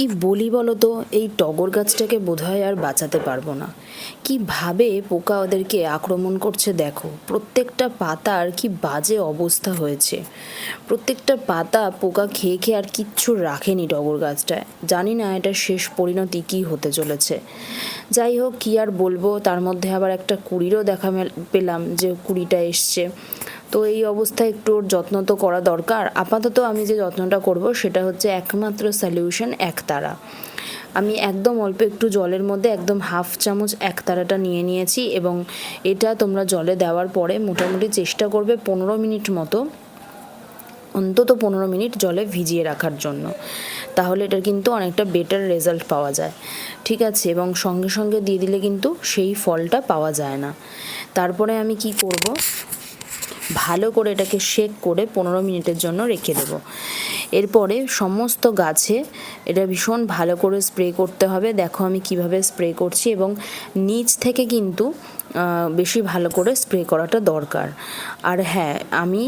কি বলি বলো তো? এই টগর গাছটাকে বোধহয় আর বাঁচাতে পারব না। কীভাবে পোকা ওদেরকে আক্রমণ করছে দেখো। প্রত্যেকটা পাতার কি বাজে অবস্থা হয়েছে। প্রত্যেকটা পাতা পোকা খেয়ে খেয়ে আর কিচ্ছু রাখেনি টগর গাছটায়। জানি না এটা শেষ পরিণতি কী হতে চলেছে। যাই হোক, কী আর বলব? তার মধ্যে আবার একটা কুড়িরও দেখা পেলাম যে কুড়িটা এসছে। তো এই অবস্থায় একটু ওর যত্ন তো করা দরকার। আপাতত আমি যে যত্নটা করব সেটা হচ্ছে একমাত্র সলিউশন একতারা। আমি একদম অল্প একটু জলের মধ্যে একদম হাফ চামচ একতারাটা নিয়ে নিয়েছি এবং এটা তোমরা জলে দেওয়ার পরে মোটামুটি চেষ্টা করবে পনেরো মিনিট মতো, অন্তত পনেরো মিনিট জলে ভিজিয়ে রাখার জন্য। তাহলে এটার কিন্তু অনেকটা বেটার রেজাল্ট পাওয়া যায়। ঠিক আছে? এবং সঙ্গে সঙ্গে দিয়ে দিলে কিন্তু সেই ফলটা পাওয়া যায় না। তারপরে আমি কি করব? ভালো করে এটাকে শেক করে পনেরো মিনিটের জন্য রেখে দেবো। এরপরে সমস্ত গাছে এটা ভীষণ ভালো করে স্প্রে করতে হবে। দেখো আমি কীভাবে স্প্রে করছি এবং নিচ থেকে কিন্তু বেশি ভালো করে স্প্রে করাটা দরকার। আর হ্যাঁ আমি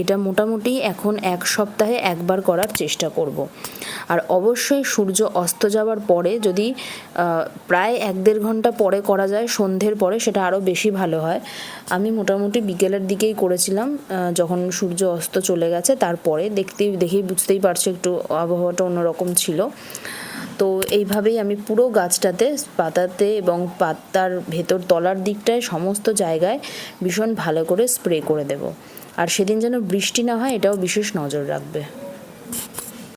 এটা মোটামুটি এখন এক সপ্তাহে একবার করার চেষ্টা করব। আর অবশ্যই সূর্য অস্ত যাওয়ার পরে যদি প্রায় এক দেড় ঘণ্টা পরে করা যায়, সন্ধ্যের পরে সেটা আরও বেশি ভালো হয়। আমি মোটামুটি বিকেলের দিকেই করেছিলাম যখন সূর্য অস্ত চলে গেছে, তারপরে দেখতেই দেখেই বুঝতেই পারছ একটু আবহাওয়াটা অন্যরকম ছিল। তো এইভাবেই আমি পুরো গাছটাতে, পাতাতে এবং পাতার ভেতর তলার দিকটায় সমস্ত জায়গায় ভীষণ ভালো করে স্প্রে করে দেব। আর সেদিন যেন বৃষ্টি না হয়, এটাও বিশেষ নজর রাখবে।